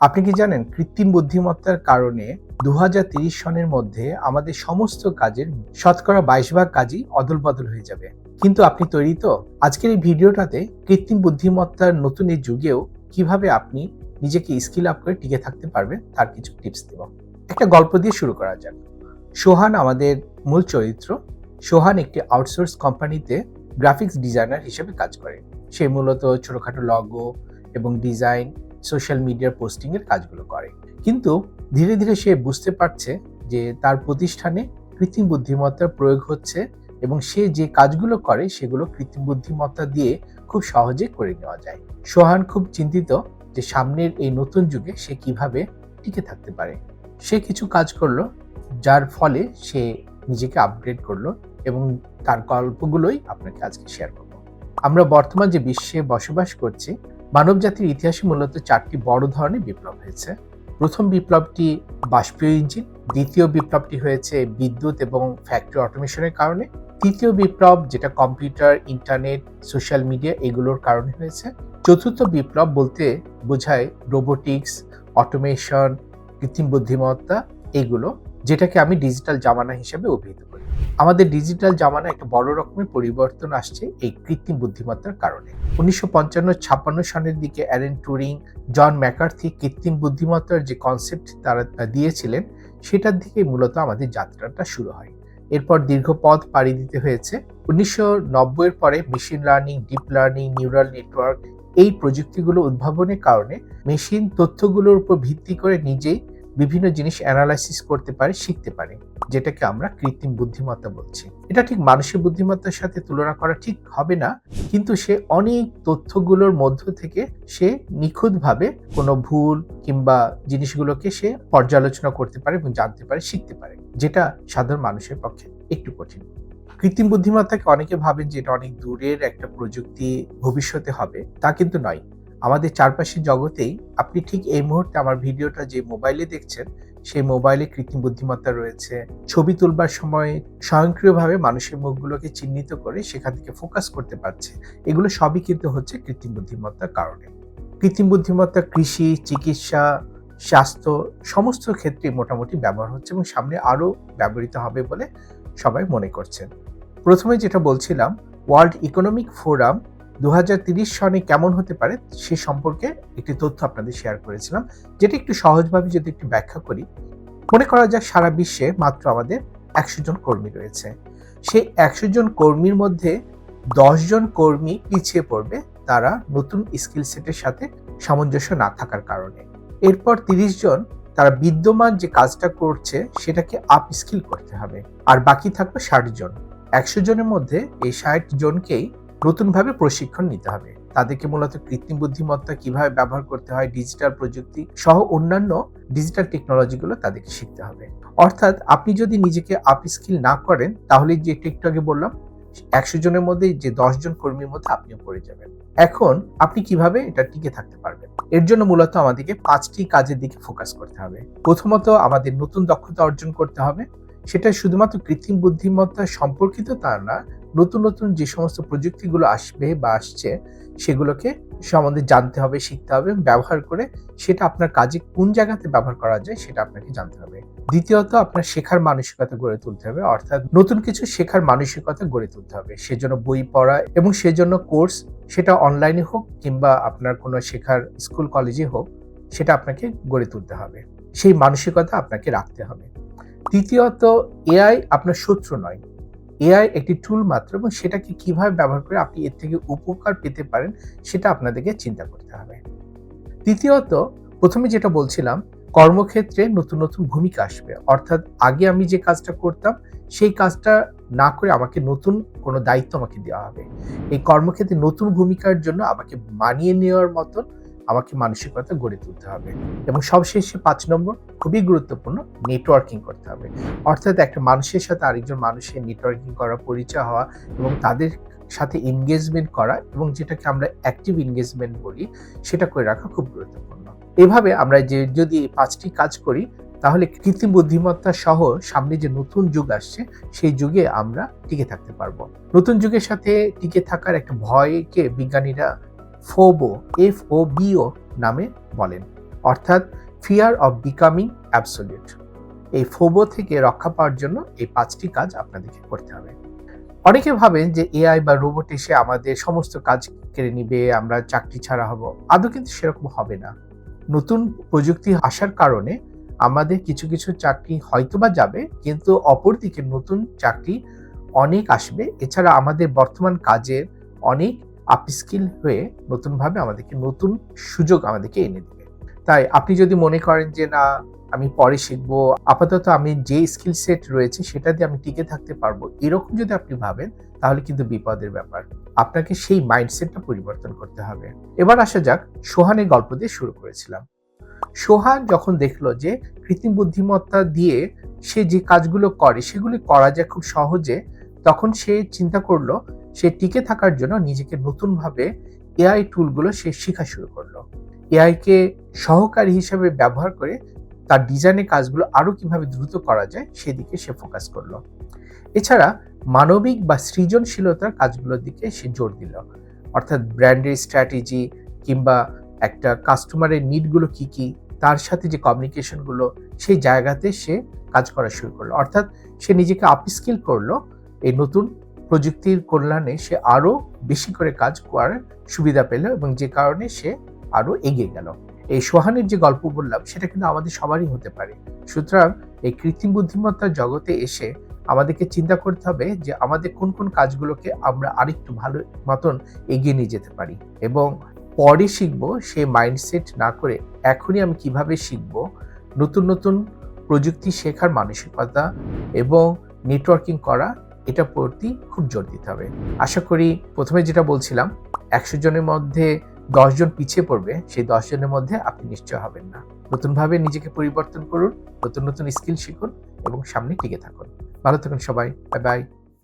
আপনি কি জানেন কৃত্রিম বুদ্ধিমত্তার কারণে দু সনের মধ্যে আমাদের সমস্ত কাজের শতকরা বাইশ ভাগ কাজই অদল বদল হয়ে যাবে? কিন্তু আপনি তৈরি তো? আজকের এই ভিডিওটাতে কৃত্রিম বুদ্ধিমত্তার নতুন এই যুগেও কীভাবে আপনি নিজেকে স্কিল আপ করে টিকে থাকতে পারবেন তার কিছু টিপস দেব। একটা গল্প দিয়ে শুরু করা যাক। সোহান আমাদের মূল চরিত্র। সোহান একটি আউটসোর্স কোম্পানিতে গ্রাফিক্স ডিজাইনার হিসেবে কাজ করে। সে মূলত ছোটখাটো লগো এবং ডিজাইন সোশ্যাল মিডিয়ার পোস্টিং এর কাজগুলো করে। কিন্তু ধীরে ধীরে সে বুঝতে পারছে যে তার প্রতিষ্ঠানে কৃত্রিম বুদ্ধিমত্তার প্রয়োগ হচ্ছে এবং সে যে কাজগুলো করে সেগুলো কৃত্রিম বুদ্ধিমত্তা দিয়ে খুব সহজে করে নেওয়া যায়। সোহান খুব চিন্তিত যে সামনের এই নতুন যুগে সে কীভাবে টিকে থাকতে পারে। সে কিছু কাজ করল, যার ফলে সে নিজেকে আপগ্রেড করল এবং তার গল্পগুলোই আপনাকে আজকে শেয়ার করব। আমরা বর্তমান যে বিশ্বে বসবাস করছি মানব জাতির ইতিহাসে মূলত চারটি বড় ধরনের বিপ্লব হয়েছে। প্রথম বিপ্লবটি বাষ্পীয় ইঞ্জিন, দ্বিতীয় বিপ্লবটি হয়েছে বিদ্যুৎ এবং ফ্যাক্টরি অটোমেশনের কারণে। তৃতীয় বিপ্লব যেটা কম্পিউটার ইন্টারনেট সোশ্যাল মিডিয়া এগুলোর কারণে হয়েছে। চতুর্থ বিপ্লব বলতে বোঝায় রোবোটিক্স অটোমেশন কৃত্রিম বুদ্ধিমত্তা এগুলো। যেটাকে আমি ডিজিটাল জামানা হিসেবে অভিহিত করি। আমাদের ডিজিটাল জামানা একটা বড় রকমের পরিবর্তন আসছে এই কৃত্রিম বুদ্ধিমত্তার কারণে। উনিশশো পঞ্চান্ন ছাপ্পান্ন সনের দিকে অ্যারেন টুরিং, জন ম্যাকার্থি কৃত্রিম বুদ্ধিমত্তার যে কনসেপ্ট তারা দিয়েছিলেন, সেটার দিকে মূলত আমাদের যাত্রাটা শুরু হয়। এরপর দীর্ঘ পথ পাড়ি দিতে হয়েছে। উনিশশো নব্বইয়ের পরে machine learning deep learning neural network এই প্রযুক্তিগুলো উদ্ভাবনের কারণে মেশিন তথ্যগুলোর উপর ভিত্তি করে নিজেই বিভিন্ন জিনিস অ্যানালাইসিস করতে পারে, শিখতে পারে, যেটাকে আমরা কৃত্রিম বুদ্ধিমত্তা বলছি। এটা ঠিক মানুষের বুদ্ধিমত্তার সাথে তুলনা করা ঠিক হবে না, কিন্তু সে অনেক তথ্যগুলোর মধ্য থেকে সে নিখুঁতভাবে কোনো ভুল কিংবা জিনিসগুলোকে সে পর্যালোচনা করতে পারে এবং জানতে পারে, শিখতে পারে, যেটা সাধারণ মানুষের পক্ষে একটু কঠিন। কৃত্রিম বুদ্ধিমত্তাকে অনেকে ভাবেন যে এটা অনেক দূরের একটা প্রযুক্তি, ভবিষ্যতে হবে, তা কিন্তু নয়। আমাদের চারপাশের জগতেই আপনি ঠিক এই মুহূর্তে আমার ভিডিওটা যে মোবাইলে দেখছেন, সেই মোবাইলে কৃত্রিম বুদ্ধিমত্তা রয়েছে। ছবি তুলবার সময় স্বয়ংক্রিয়ভাবে মানুষের মুখগুলোকে চিহ্নিত করে সেখান থেকে ফোকাস করতে পারছে। এগুলো সবই কিন্তু হচ্ছে কৃত্রিম বুদ্ধিমত্তার কারণে। কৃত্রিম বুদ্ধিমত্তা, কৃষি, চিকিৎসা, স্বাস্থ্য সমস্ত ক্ষেত্রে মোটামুটি ব্যবহার হচ্ছে এবং সামনে আরও ব্যবহৃত হবে বলে সবাই মনে করছেন। প্রথমে যেটা বলছিলাম ওয়ার্ল্ড ইকোনমিক ফোরাম দু সনে কেমন হতে পারে সে সম্পর্কে একটি তথ্য আপনাদের শেয়ার করেছিলাম, যেটা একটু সহজভাবে যদি একটু ব্যাখ্যা করি, মনে করা যাক সারা বিশ্বে মাত্র আমাদের একশো জন কর্মী রয়েছে। সেই একশো জন কর্মীর মধ্যে জন কর্মী পিছিয়ে পড়বে, তারা নতুন স্কিল সেটের সাথে সামঞ্জস্য না থাকার কারণে। এরপর তিরিশ জন তারা বিদ্যমান যে কাজটা করছে, সেটাকে আপ স্কিল করতে হবে। আর বাকি থাকবে ষাট জন। একশো জনের মধ্যে এই ষাট জনকেই নতুনভাবে প্রশিক্ষণ নিতে হবে। তাদেরকে মূলত কৃত্রিম বুদ্ধিমত্তা কীভাবে ব্যবহার করতে হয়, ডিজিটাল প্রযুক্তি সহ অন্যান্য ডিজিটাল টেকনোলজিগুলো তাদেরকে শিখতে হবে। অর্থাৎ আপনি যদি নিজেকে আপ স্কিল না করেন, তাহলে যে টিকটকে বললাম, একশো জনের মধ্যে যে জন কর্মীর মধ্যে আপনিও পড়ে যাবেন। এখন আপনি কীভাবে এটা টিকে থাকতে পারবেন? এর জন্য মূলত আমাদেরকে পাঁচটি কাজের দিকে ফোকাস করতে হবে। প্রথমত আমাদের নতুন দক্ষতা অর্জন করতে হবে। সেটা শুধুমাত্র কৃত্রিম বুদ্ধিমত্তা সম্পর্কিত তা না নতুন নতুন যে সমস্ত প্রযুক্তিগুলো আসবে বা আসছে, সেগুলোকে সম্বন্ধে জানতে হবে, শিখতে হবে, ব্যবহার করে সেটা আপনার কাজে কোন জায়গাতে ব্যবহার করা যায় সেটা আপনাকে জানতে হবে। দ্বিতীয়ত, আপনার শেখার মানসিকতা গড়ে তুলতে হবে, অর্থাৎ নতুন কিছু শেখার মানসিকতা গড়ে তুলতে হবে। সেজন্য বই পড়া এবং সেজন্য কোর্স, সেটা অনলাইনে হোক কিংবা আপনার কোনো শেখার স্কুল, কলেজে হোক, সেটা আপনাকে গড়ে তুলতে হবে। সেই মানসিকতা আপনাকে রাখতে হবে। তৃতীয়ত এআই আপনার শত্রু নয়। এআই একটি টুল মাত্র এবং সেটাকে কীভাবে ব্যবহার করে আপনি এর থেকে উপকার পেতে পারেন সেটা আপনাদেরকে চিন্তা করতে হবে। তৃতীয়ত প্রথমে যেটা বলছিলাম, কর্মক্ষেত্রে নতুন নতুন ভূমিকা আসবে। অর্থাৎ আগে আমি যে কাজটা করতাম, সেই কাজটা না করে আমাকে নতুন কোনো দায়িত্ব আমাকে দেওয়া হবে। এই কর্মক্ষেত্রে নতুন ভূমিকার জন্য আমাকে মানিয়ে নেওয়ার মতন আমাকে মানসিকতা গড়ে তুলতে হবে। এবং সবশেষে পাঁচ নম্বর, খুবই গুরুত্বপূর্ণ নেটওয়ার্কিং করতে হবে। অর্থাৎ একটা মানুষের সাথে আরেকজন মানুষের নেটওয়ার্কিং করা পরিচয় হওয়া এবং তাদের সাথে এনগেজমেন্ট করা এবং যেটাকে আমরা অ্যাক্টিভ এনগেজমেন্ট বলি, সেটা করে রাখা খুব গুরুত্বপূর্ণ। এভাবে আমরা যে যদি এই পাঁচটি কাজ করি, তাহলে কৃত্রিম বুদ্ধিমত্তা সহ সামনে যে নতুন যুগ আসছে, সেই যুগে আমরা টিকে থাকতে পারব। নতুন যুগের সাথে টিকে থাকার একটা ভয়কে বিজ্ঞানীরা ফোবো এফ ও বিও নামে বলেন। অর্থাৎ ফিয়ার অফ বিকামিং অ্যাবসোলিউট এই ফোবো থেকে রক্ষা পাওয়ার জন্য এই পাঁচটি কাজ আপনাদেরকে করতে হবে। অনেকে ভাবেন যে এআই বা রোবট এসে আমাদের সমস্ত কাজ কেড়ে নিবে, আমরা চাকরি ছাড়া হব। আদৌ কিন্তু সেরকম হবে না। নতুন প্রযুক্তি আসার কারণে আমাদের কিছু কিছু চাকরি হয়তোবা যাবে, কিন্তু অপরদিকে নতুন চাকরি অনেক আসবে। এছাড়া আমাদের বর্তমান কাজের অনেক আপস্কিল হয়ে নতুনভাবে আমাদেরকে নতুন সুযোগ আমাদেরকে এনে দেবে। তাই আপনি যদি মনে করেন যে, না, আমি পরে শিখব, আপাতত আমি যে স্কিল সেট রয়েছে সেটা দিয়ে আমি টিকে থাকতে পারব, এরকম যদি আপনি ভাবেন, তাহলে কিন্তু বিপদের ব্যাপার। আপনাকে সেই মাইন্ডসেটটা পরিবর্তন করতে হবে। এবার আসা যাক, সোহানের গল্প দিয়ে শুরু করেছিলাম। সোহান যখন দেখল যে, কৃত্রিম বুদ্ধিমত্তা দিয়ে সে যে কাজগুলো করে, সেগুলি করা যায় খুব সহজে, তখন সে চিন্তা করল সে টিকে থাকার জন্য নিজেকে নতুনভাবে এআই টুলগুলো সে শেখা শুরু করল। এআইকে সহকারী হিসেবে ব্যবহার করে তার ডিজাইনের কাজগুলো আরও কীভাবে দ্রুত করা যায় সেদিকে সে ফোকাস করল। এছাড়া মানবিক বা সৃজনশীলতার কাজগুলোর দিকে সে জোর দিল। অর্থাৎ ব্র্যান্ডের স্ট্র্যাটেজি কিংবা একটা কাস্টমারের নিডগুলো কি কি, তার সাথে যে কমিউনিকেশনগুলো, সেই জায়গাতে সে কাজ করা শুরু করল। অর্থাৎ সে নিজেকে আপস্কিল করল এই নতুন প্রযুক্তির কল্যাণে সে আরও বেশি করে কাজ করার সুবিধা পেল এবং যে কারণে সে আরও এগিয়ে গেল। এই সোহানের যে গল্প বললাম, সেটা কিন্তু আমাদের সবারই হতে পারে। সুতরাং এই কৃত্রিম বুদ্ধিমত্তার জগতে এসে আমাদেরকে চিন্তা করতে হবে যে আমাদের কোন কোন কাজগুলোকে আমরা আরেকটু ভালো মতন এগিয়ে নিয়ে যেতে পারি এবং পরে শিখব সে মাইন্ডসেট না করে এখনই আমি কীভাবে শিখব, নতুন নতুন প্রযুক্তি শেখার মানসিকতা এবং নেটওয়ার্কিং করা এটা প্রতি খুব জোর দিতে হবে। আশা করি প্রথমে যেটা বলছিলাম, একশো জনের মধ্যে দশজন পিছিয়ে পড়বে, সেই দশজনের মধ্যে আপনি নিশ্চয় হবেন না। নতুনভাবে নিজেকে পরিবর্তন করুন, নতুন নতুন স্কিল শিখুন এবং সামনে টিকে থাকুন। ভালো থাকুন সবাই, বাই বাই।